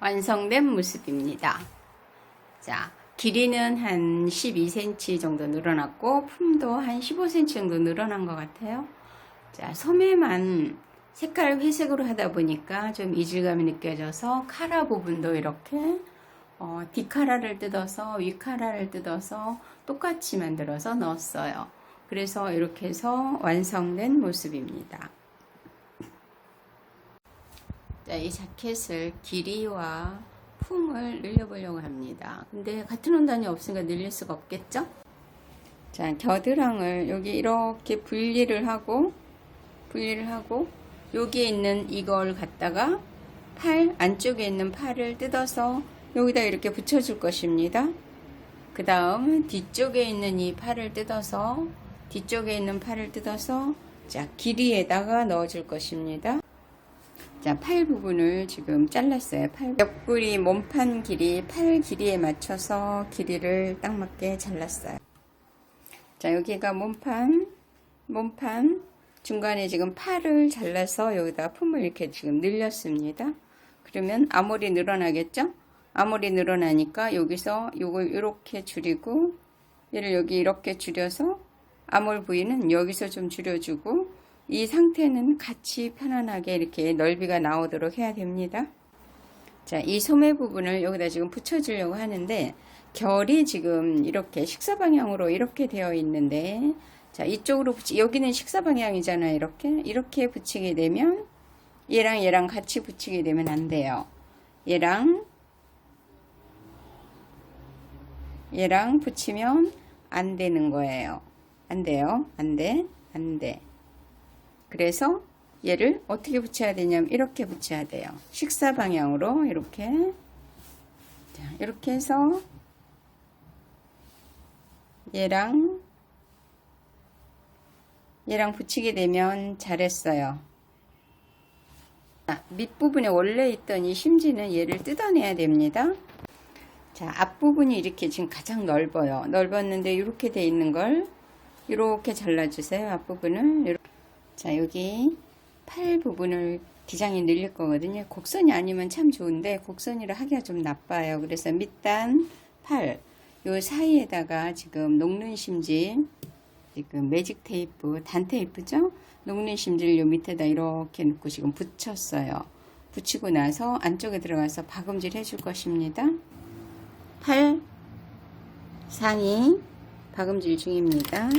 완성된 모습입니다. 자, 길이는 한 12cm 정도 늘어났고 품도 한 15cm 정도 늘어난 것 같아요. 자, 소매만 색깔 회색으로 하다 보니까 좀 이질감이 느껴져서 카라 부분도 이렇게 어, 뒷카라를 뜯어서 위카라를 뜯어서 똑같이 만들어서 넣었어요. 그래서 이렇게 해서 완성된 모습입니다. 자, 이 자켓을 길이와 품을 늘려보려고 합니다. 근데 같은 원단이 없으니까 늘릴 수가 없겠죠? 자, 겨드랑을 여기 이렇게 분리를 하고, 분리를 하고, 여기에 있는 이걸 갖다가 팔, 안쪽에 있는 팔을 뜯어서 여기다 이렇게 붙여줄 것입니다. 그 다음 뒤쪽에 있는 이 팔을 뜯어서, 뒤쪽에 있는 팔을 뜯어서, 자, 길이에다가 넣어줄 것입니다. 자, 팔 부분을 지금 잘랐어요. 팔 옆구리 몸판 길이 팔 길이에 맞춰서 길이를 딱 맞게 잘랐어요. 자, 여기가 몸판, 몸판 중간에 지금 팔을 잘라서 여기다 품을 이렇게 지금 늘렸습니다. 그러면 아무리 늘어나겠죠? 아무리 늘어나니까 여기서 요걸 이렇게 줄이고 얘를 여기 이렇게 줄여서 아몰 부위는 여기서 좀 줄여주고 이 상태는 같이 편안하게 이렇게 넓이가 나오도록 해야 됩니다. 자, 이 소매 부분을 여기다 지금 붙여주려고 하는데 결이 지금 이렇게 식사 방향으로 이렇게 되어 있는데 자, 이쪽으로 붙이 여기는 식사 방향이잖아요. 이렇게 이렇게 붙이게 되면 얘랑 얘랑 같이 붙이게 되면 안 돼요. 얘랑 얘랑 붙이면 안 되는 거예요. 안 돼요. 안 돼. 안 돼. 그래서 얘를 어떻게 붙여야 되냐면 이렇게 붙여야 돼요. 식사 방향으로 이렇게 자, 이렇게 해서 얘랑 얘랑 붙이게 되면 잘했어요. 자, 밑부분에 원래 있던 이 심지는 얘를 뜯어내야 됩니다. 자, 앞부분이 이렇게 지금 가장 넓어요. 넓었는데 이렇게 돼 있는 걸 이렇게 잘라주세요. 앞부분을 이렇게. 자, 여기 팔 부분을 기장이 늘릴 거거든요. 곡선이 아니면 참 좋은데 곡선이라 하기가 좀 나빠요. 그래서 밑단 팔, 요 사이에다가 지금 녹는 심지, 지금 매직 테이프, 단 테이프죠? 녹는 심지를 요 밑에다 이렇게 넣고 지금 붙였어요. 붙이고 나서 안쪽에 들어가서 박음질 해줄 것입니다. 팔 상의 박음질 중입니다.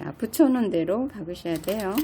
자, 붙여놓은 대로 박으셔야 돼요.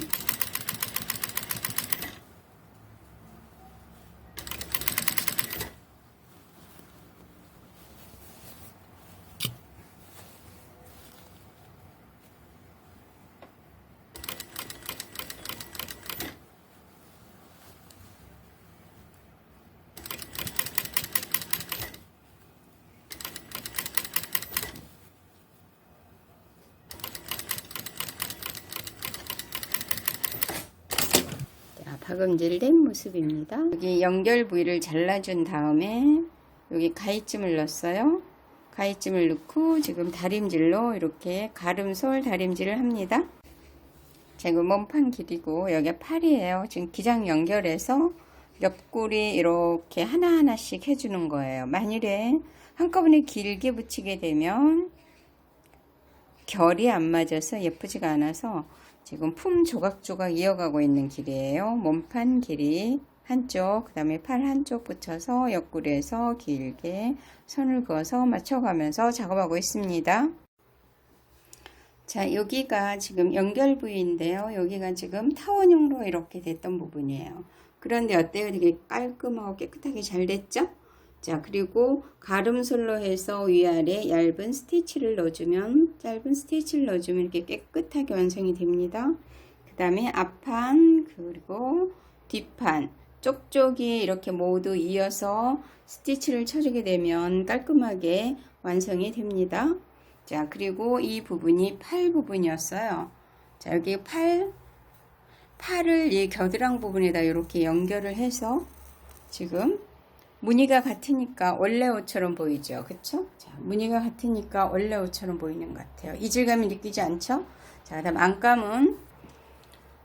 자, 박음질된 모습입니다. 여기 연결 부위를 잘라준 다음에 여기 가위찜을 넣었어요. 가위찜을 넣고 지금 다림질로 이렇게 가름솔 다림질을 합니다. 자, 이거 몸판 길이고 여기 팔이에요. 지금 기장 연결해서 옆구리 이렇게 하나하나씩 해주는 거예요. 만일에 한꺼번에 길게 붙이게 되면 결이 안 맞아서 예쁘지가 않아서 지금 품 조각조각 이어가고 있는 길이에요. 몸판 길이 한쪽, 그 다음에 팔 한쪽 붙여서 옆구리 에서 길게 선을 그어서 맞춰가면서 작업하고 있습니다. 자, 여기가 지금 연결 부위인데요. 여기가 지금 타원형으로 이렇게 됐던 부분이에요. 그런데 어때요? 되게 깔끔하고 깨끗하게 잘 됐죠? 자, 그리고 가름솔로 해서 위아래 얇은 스티치를 넣어주면, 짧은 스티치를 넣어주면 이렇게 깨끗하게 완성이 됩니다. 그 다음에 앞판, 그리고 뒷판, 쪽쪽이 이렇게 모두 이어서 스티치를 쳐주게 되면 깔끔하게 완성이 됩니다. 자, 그리고 이 부분이 팔 부분이었어요. 자, 여기 팔, 팔을 이 겨드랑 부분에다 이렇게 연결을 해서 지금 무늬가 같으니까 원래 옷처럼 보이죠. 그쵸? 자, 무늬가 같으니까 원래 옷처럼 보이는 것 같아요. 이질감이 느끼지 않죠? 자, 그 다음 안감은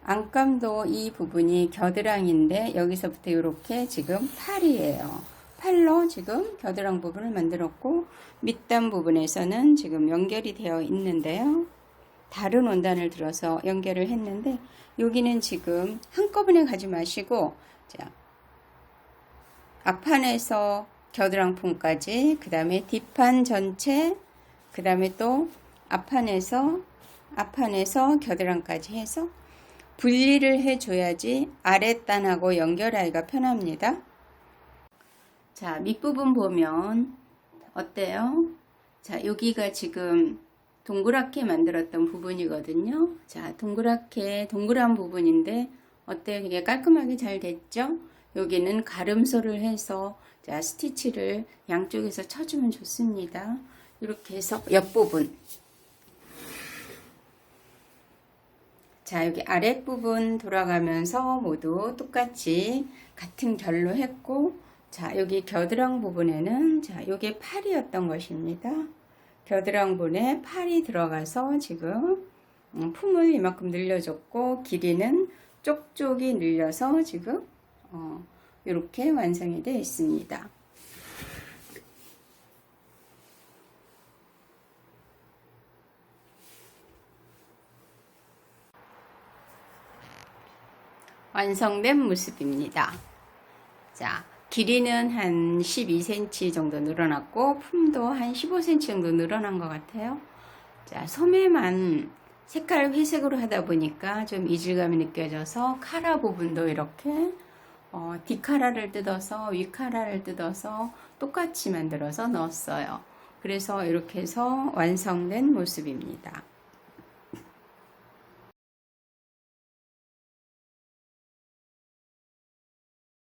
안감도 이 부분이 겨드랑이인데 여기서부터 이렇게 지금 팔이에요. 팔로 지금 겨드랑 부분을 만들었고 밑단 부분에서는 지금 연결이 되어 있는데요. 다른 원단을 들어서 연결을 했는데 여기는 지금 한꺼번에 가지 마시고 자 앞판에서 겨드랑품까지 그 다음에 뒷판 전체 그 다음에 또 앞판에서 앞판에서 겨드랑까지 해서 분리를 해줘야지 아랫단하고 연결하기가 편합니다. 자, 밑부분 보면 어때요? 자, 여기가 지금 동그랗게 만들었던 부분이거든요. 자, 동그랗게 동그란 부분인데 어때요? 이게 깔끔하게 잘 됐죠? 여기는 가름소를 해서 자, 스티치를 양쪽에서 쳐주면 좋습니다. 이렇게 해서 옆부분 자, 여기 아랫부분 돌아가면서 모두 똑같이 같은 결로 했고, 자, 여기 겨드랑 부분에는, 자, 요게 팔이었던 것입니다. 겨드랑 부분에 팔이 들어가서 지금 음, 품을 이만큼 늘려줬고, 길이는 쪽쪽이 늘려서 지금, 어, 이렇게 완성이 되어 있습니다. 완성된 모습입니다. 자, 길이는 한 12cm 정도 늘어났고, 품도 한 15cm 정도 늘어난 것 같아요. 자, 소매만 색깔 회색으로 하다 보니까 좀 이질감이 느껴져서 카라 부분도 이렇게 어, 뒷카라를 뜯어서 위카라를 뜯어서 똑같이 만들어서 넣었어요. 그래서 이렇게 해서 완성된 모습입니다.